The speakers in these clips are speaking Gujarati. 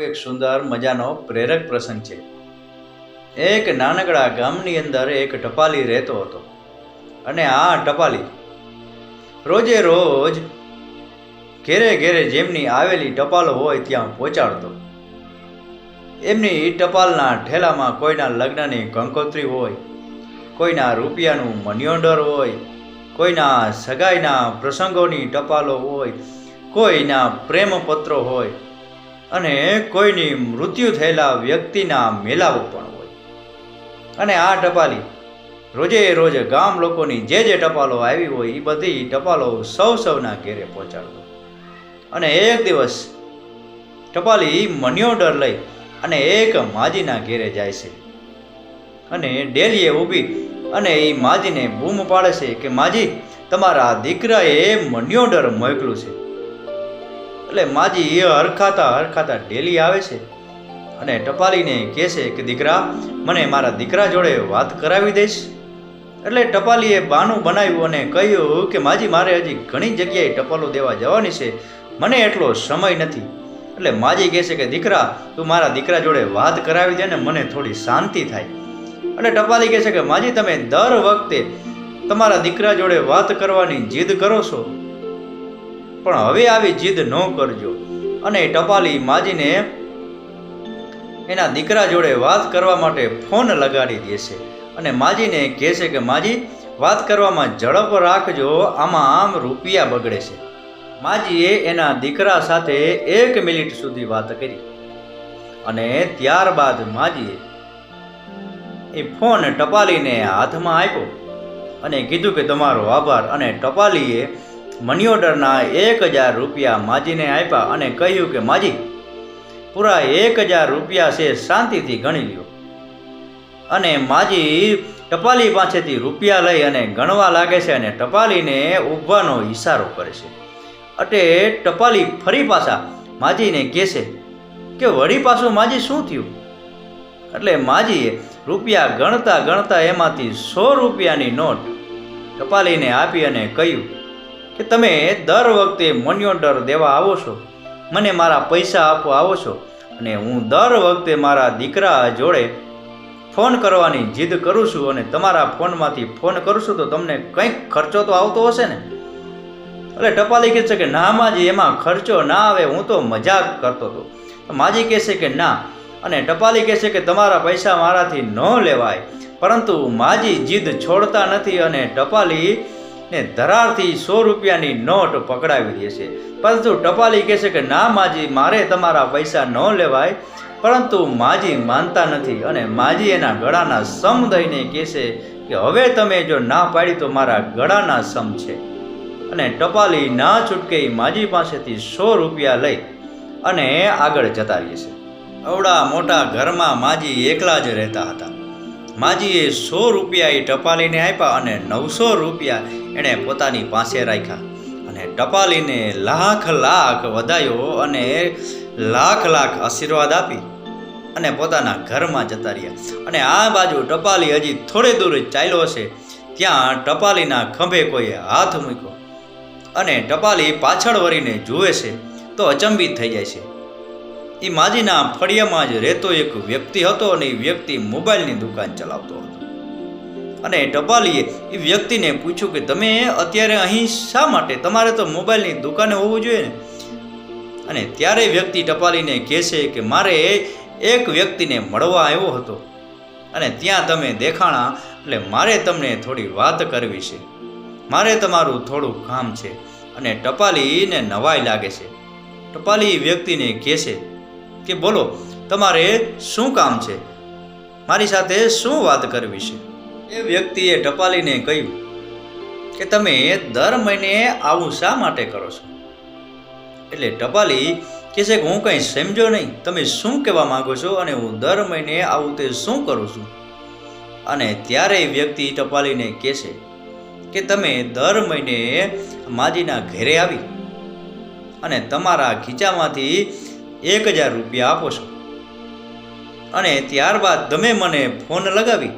એક સુંદર મજાનો પ્રેરક પ્રસંગ છે. એક નાનકડા ગામની અંદર એક ટપાલી રહેતો હતો અને આ ટપાલી રોજે રોજ ઘેરે ઘેરે જેમની આવેલી ટપાલો હોય ત્યાં પહોંચાડતો. એમની ટપાલના ઠેલામાં કોઈના લગ્નની કંકોત્રી હોય, કોઈના રૂપિયાનું મની હોય, કોઈના સગાઈના પ્રસંગોની ટપાલો હોય, કોઈના પ્રેમપત્રો હોય અને કોઈની મૃત્યુ થયેલા વ્યક્તિના મેલાઓ પણ હોય. અને આ ટપાલી રોજે રોજ ગામ લોકોની જે જે ટપાલો આવી હોય એ બધી ટપાલો સૌ સૌના ઘેરે પહોંચાડતો અને એક દિવસ ટપાલી મન્યો ઓર્ડર લઈ અને એક માજીના ઘેરે જાય છે. અને ડેલીએ ઊભી અને એ માજીને બૂમ પાડે છે કે, માજી, તમારા દીકરાએ મન્યો ઓર્ડર મોકલું છે. એટલે માજી એ હરખાતા હરખાતા ડેલી આવે છે અને ટપાલીને કહે છે કે, દીકરા, મને મારા દીકરા જોડે વાત કરાવી દઈશ. એટલે ટપાલીએ બાનું બનાવ્યું અને કહ્યું કે, માજી, મારે હજી ઘણી જગ્યાએ ટપાલો દેવા જવાની છે. મને એટલો સમય નથી. એટલે માજી કહે છે કે, દીકરા, તું મારા દીકરા જોડે વાત કરાવી દે ને મને થોડી શાંતિ થાય. એટલે ટપાલી કહે છે કે, માજી, તમે દર વખતે તમારા દીકરા જોડે વાત કરવાની જીદ કરો છો. પણ હવે આવી જીદ ન કરજો. અને ટપાલી માજીને એના દીકરા જોડે વાત કરવા માટે ફોન લગાડી દેશે અને માજીને કહે છે કે, માજી, વાત કરવામાં ઝડપ રાખજો, આમાં આમ રૂપિયા બગડે છે. માજીએ એના દીકરા સાથે એક મિનિટ સુધી વાત કરી. અને ત્યારબાદ માજીએ એ ફોન ટપાલીને હાથમાં આપ્યો અને કીધું કે, તમારો આભાર. અને ટપાલીએ મની ઓર્ડરના એક હજાર રૂપિયા માજીને આપ્યા અને કહ્યું કે, માજી પૂરા એક હજાર રૂપિયા છે, શાંતિથી ગણી લ્યો. અને માજી ટપાલી પાસેથી રૂપિયા લઈ અને ગણવા લાગે છે અને ટપાલીને ઊભવાનો ઇશારો કરે છે. અટે ટપાલી ફરી પાછા માજીને કહે છે કે, વળી પાછું માજી શું થયું? એટલે માજીએ રૂપિયા ગણતા ગણતા એમાંથી સો રૂપિયાની નોટ ટપાલીને આપી અને કહ્યું કે તમે દર વખતે મની ઓર્ડર દેવા આવો છો? મને મારા પૈસા આપવા આવો છો અને હું દર વખતે મારા દીકરા જોડે ફોન કરવાની જીદ કરું છું અને તમારા ફોનમાંથી ફોન કરું છું તો તમને કંઈક ખર્ચો તો આવતો હશે ને? એટલે ટપાલી કહે છે કે ના માજી, એમાં ખર્ચો ના આવે, હું તો મજાક કરતો હતો. માજી કહેશે કે ના અને ટપાલી કહેશે કે તમારા પૈસા મારાથી ન લેવાય. પરંતુ માજી જીદ છોડતા નથી અને ટપાલી ને ધરારથી સો રૂપિયાની નોટ પકડાવી દે છે. પરંતુ ટપાલી કહે છે કે, ના માજી, મારે તમારા પૈસા ન લેવાય, પરંતુ માજી માનતા નથી. અને માજી એના ગળાના સમ દઈને કહે છે કે, હવે તમે જો ના પાડી તો મારા ગળાના સમ છે. અને ટપાલી ના છૂટકે માજી પાસેથી સો રૂપિયા લઈ અને આગળ જતા રહે છે. અવડા મોટા ઘરમાં માજી એકલા જ રહેતા હતા. માજીએ સો રૂપિયા એ ટપાલીને આપ્યા અને નવસો રૂપિયા એણે પોતાની પાસે રાખ્યા અને ટપાલીને લાખ લાખ વધાયો અને લાખ લાખ આશીર્વાદ આપી અને પોતાના ઘરમાં જતા રહ્યા. અને આ બાજુ ટપાલી હજી થોડે દૂર ચાલ્યો હશે. ત્યાં ટપાલીના ખંભે કોઈએ હાથ મૂક્યો અને ટપાલી પાછળ વળીને જુએ છે તો અચંબિત થઈ જાય છે. એ માજીના ફળિયામાં જ રહેતો એક વ્યક્તિ હતો અને એ વ્યક્તિ મોબાઈલની દુકાન ચલાવતો હતો. અને ટપાલીએ એ વ્યક્તિને પૂછ્યું કે તમે અત્યારે અહીં શા માટે? તમારે તો મોબાઈલની દુકાને હોવું જોઈએ ને. અને ત્યારે વ્યક્તિ ટપાલીને કહેશે કે, મારે એક વ્યક્તિને મળવા આવ્યો હતો અને ત્યાં તમે દેખાણા, એટલે મારે તમને થોડી વાત કરવી છે. મારે તમારું થોડું કામ છે. અને ટપાલીને નવાઈ લાગે છે. ટપાલી વ્યક્તિને કહેશે કે, બોલો, તમારે શું કામ છે? મારી સાથે શું વાત કરવી છે? એ વ્યક્તિએ ટપાલીને કહ્યું કે તમે દર મહિને આવું શા માટે કરો છો? એટલે ટપાલી કહેશે કે હું કંઈ સમજો નહીં, તમે શું કહેવા માંગો છો અને હું દર મહિને આવું તે શું કરું છું? અને ત્યારે વ્યક્તિ ટપાલીને કહે છે કે તમે દર મહિને માજીના ઘરે આવી અને તમારા ખીચામાંથી એક હજાર રૂપિયા આપો છો. અને ત્યારબાદ તમે મને ફોન લગાવી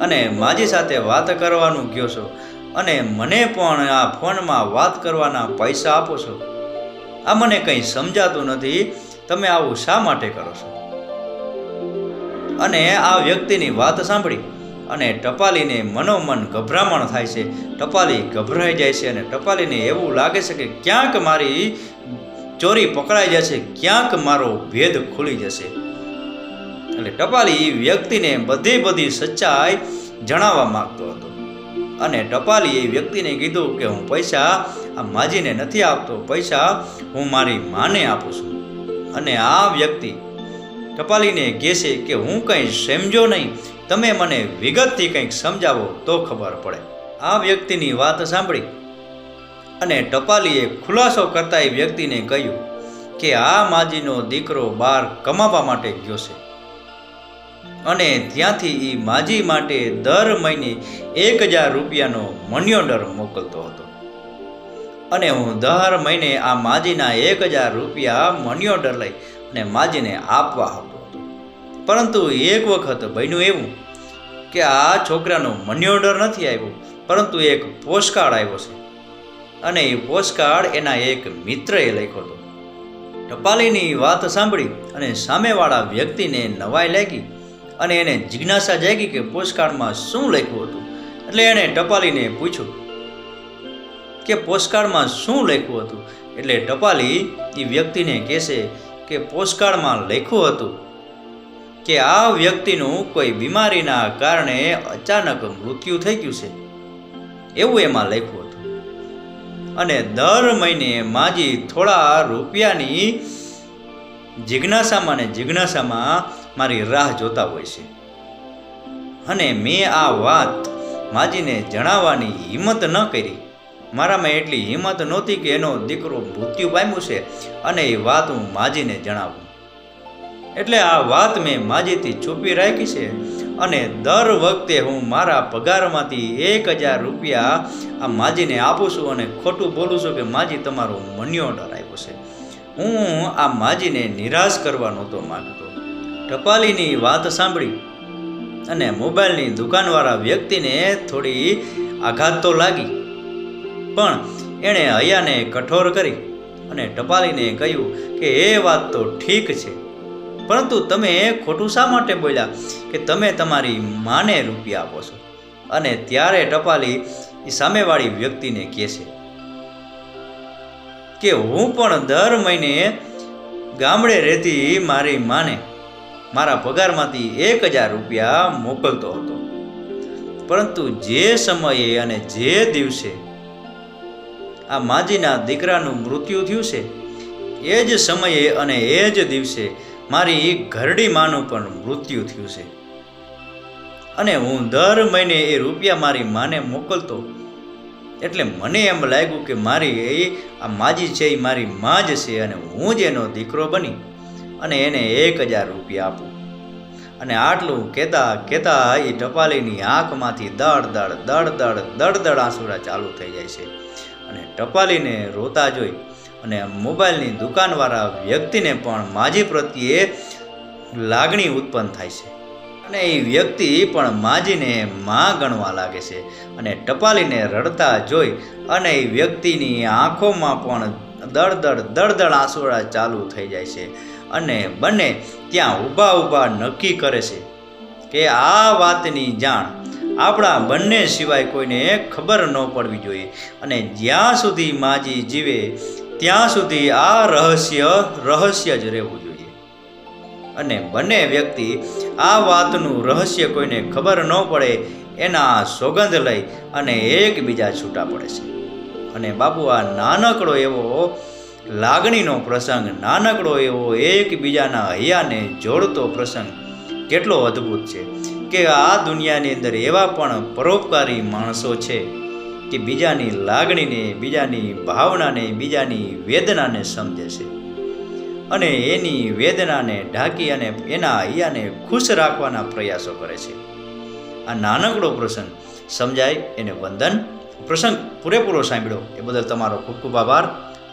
અને માજી સાથે વાત કરવાનું કહો છો? અને મને પણ આ ફોનમાં વાત કરવાના પૈસા આપો છો? આ મને કંઈ સમજાતું નથી. તમે આવું શા માટે કરો છો? અને આ વ્યક્તિની વાત સાંભળી અને ટપાલીને મનોમન ગભરામણ થાય છે. ટપાલી ગભરાઈ જાય છે અને ટપાલીને એવું લાગે છે કે ક્યાંક મારી ચોરી પકડાઈ જશે, ક્યાંક મારો ભેદ ખુલી જશે. એટલે ટપાલી વ્યક્તિને બધી બધી સચ્ચાઈ જણાવવા માંગતો હતો. અને ટપાલી એ વ્યક્તિને કીધું કે, હું પૈસા આ માજીને નથી આપતો, પૈસા હું મારી માને આપું છું. અને આ વ્યક્તિ ટપાલીને કહેશે કે, હું કંઈ સમજો નહીં, તમે મને વિગતથી કંઈક સમજાવો તો ખબર પડે. આ વ્યક્તિની વાત સાંભળી અને ટપાલીએ ખુલાસો કરતા એ વ્યક્તિને કહ્યું કે, આ માજીનો દીકરો બહાર કમાવા માટે ગયો છે. અને ત્યાંથી એ માજી માટે દર મહિને એક હજાર રૂપિયાનો મની ઓર્ડર મોકલતો હતો. અને હું દર મહિને આ માજીના એક હજાર રૂપિયા મની ઓર્ડર લઈ અને માજીને આપવા હતો. પરંતુ એક વખત બન્યું એવું કે આ છોકરાનો મની ઓર્ડર નથી આવ્યો, પરંતુ એક પોસ્ટકાર્ડ આવ્યો છે. અને એ પોસ્ટકાર્ડ એના એક મિત્રએ લખ્યો હતો. ટપાલીની વાત સાંભળી અને સામેવાળા વ્યક્તિને નવાઈ લાગી અને એને જિજ્ઞાસા જાગી કે પોસ્ટકાર્ડમાં શું લખ્યું હતું? એટલે એણે ટપાલીને પૂછ્યું કે પોસ્ટકાર્ડમાં શું લખ્યું હતું? એટલે ટપાલી એ વ્યક્તિને કહેશે કે પોસ્ટકાર્ડમાં લખ્યું હતું કે આ વ્યક્તિનું કોઈ બીમારીના કારણે અચાનક મૃત્યુ થઈ ગયું છે. એવું એમાં લખ્યું હતું. અને દર મહિને માજી થોડા રૂપિયાની જિજ્ઞાસામાં ને જિજ્ઞાસામાં મારી રાહ જોતા હોય છે. અને મેં આ વાત માજીને જણાવવાની હિંમત ન કરી. મારામાં એટલી હિંમત નહોતી કે એનો દીકરો મૃત્યુ પામ્યું છે અને એ વાત હું માજીને જણાવું. એટલે આ વાત મેં માજીથી છુપી રાખી છે અને દર વખતે હું મારા પગારમાંથી એક હજાર રૂપિયા આ માજીને આપું છું અને ખોટું બોલું છું કે માજી તમારો મની ઓર્ડર આવ્યો છે. હું આ માજીને નિરાશ કરવા નહોતો માગતો ટપાલીની વાત સાંભળી અને મોબાઈલની દુકાનવાળા વ્યક્તિને થોડી આઘાત તો લાગી. પણ એણે હૈયાને કઠોર કરી અને ટપાલીને કહ્યું કે, એ વાત તો ઠીક છે. પરંતુ તમે ખોટું શા માટે બોલ્યા કે તમે તમારી માને રૂપિયા આપો છો? અને ત્યારે ટપાલી એ સામેવાળી વ્યક્તિને કહે છે કે, હું પણ દર મહિને ગામડે રહેતી મારી માને મારા પગારમાંથી એક હજાર રૂપિયા મોકલતો હતો. પરંતુ જે સમયે અને જે દિવસે આ માજીના દીકરાનું મૃત્યુ થયું છે, એ જ સમયે અને એ જ દિવસે મારી ઘરડી માનું પણ મૃત્યુ થયું છે. અને હું દર મહિને એ રૂપિયા મારી માને મોકલતો, એટલે મને એમ લાગ્યું કે મારી એ આ માજી છે, એ મારી મા જ છે અને હું જ એનો દીકરો બની. અને એને એક હજાર રૂપિયા આપું. અને આટલું કહેતા કહેતા એ ટપાલીની આંખમાંથી દડ દડ દડ દડ દડ દડ આંસુડા ચાલુ થઈ જાય છે. અને ટપાલીને રોતા જોઈ અને મોબાઈલની દુકાનવાળા વ્યક્તિને પણ માજી પ્રત્યે લાગણી ઉત્પન્ન થાય છે. અને એ વ્યક્તિ પણ માજીને માં ગણવા લાગે છે અને ટપાલીને રડતા જોઈ અને એ વ્યક્તિની આંખોમાં પણ દળદળ દળદળ આંસુડા ચાલુ થઈ જાય છે. અને બંને ત્યાં ઊભા ઊભા નક્કી કરે છે કે આ વાતની જાણ આપણા બંને સિવાય કોઈને ખબર ન પડવી જોઈએ. અને જ્યાં સુધી માજી જીવે, ત્યાં સુધી આ રહસ્ય રહસ્ય જ રહેવું જોઈએ. અને બંને વ્યક્તિ આ વાતનું રહસ્ય કોઈને ખબર ન પડે, એના સોગંધ લઈ અને એકબીજા છૂટા પડે છે. અને બાપુ આ નાનકડો એવો લાગણીનો પ્રસંગ નાનકડો એવો એકબીજાના હૈયાને જોડતો પ્રસંગ કેટલો અદ્ભુત છે કે આ દુનિયાની અંદર એવા પણ પરોપકારી માણસો છે કે બીજાની લાગણીને, બીજાની ભાવનાને, બીજાની વેદનાને સમજે છે. અને એની વેદનાને ઢાંકી અને એના હૈયાને ખુશ રાખવાના પ્રયાસો કરે છે. આ નાનકડો પ્રસંગ સમજાય, એને વંદન. પ્રસંગ પૂરેપૂરો સાંભળ્યો. એ બદલ તમારો ખૂબ ખૂબ આભાર.